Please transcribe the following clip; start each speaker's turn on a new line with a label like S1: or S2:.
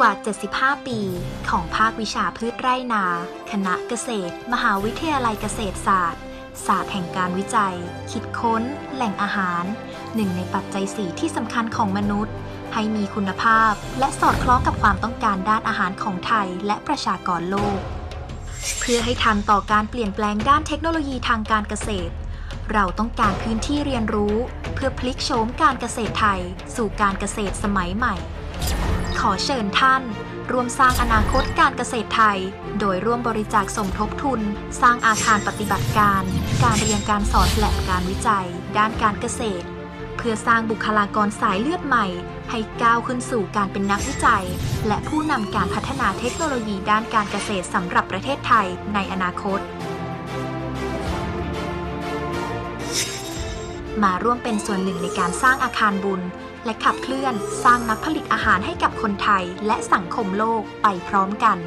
S1: กว่า 75 ปี ของภาควิชาพืชไร่นา คณะเกษตร มหาวิทยาลัยเกษตรศาสตร์ ศาสตร์แห่งการวิจัย คิดค้น แหล่งอาหาร หนึ่งในปัจจัยสีที่สำคัญของมนุษย์ ให้มีคุณภาพ และสอดคล้องกับความต้องการด้านอาหารของไทย และประชากรโลก เพื่อให้ทันต่อการเปลี่ยนแปลงด้านเทคโนโลยีทางการเกษตร เราต้องการพื้นที่เรียนรู้ เพื่อพลิกโฉมการเกษตรไทย สู่การเกษตรสมัยใหม่ ขอเชิญท่านร่วมสร้างอนาคตการเกษตรไทย โดยร่วมบริจาคสมทบทุน สร้างอาคารปฏิบัติการ การเรียนการสอนและการวิจัย ด้านการเกษตร เพื่อสร้างบุคลากรสายเลือดใหม่ ให้ก้าวขึ้นสู่การเป็นนักวิจัย และผู้นำการพัฒนาเทคโนโลยีด้านการเกษตรสำหรับประเทศไทยในอนาคต มาร่วมเป็นส่วนหนึ่งในการสร้างอาคารบุญ และขับเคลื่อนสร้างนักผลิตอาหารให้กับคนไทยและสังคมโลกไปพร้อมกัน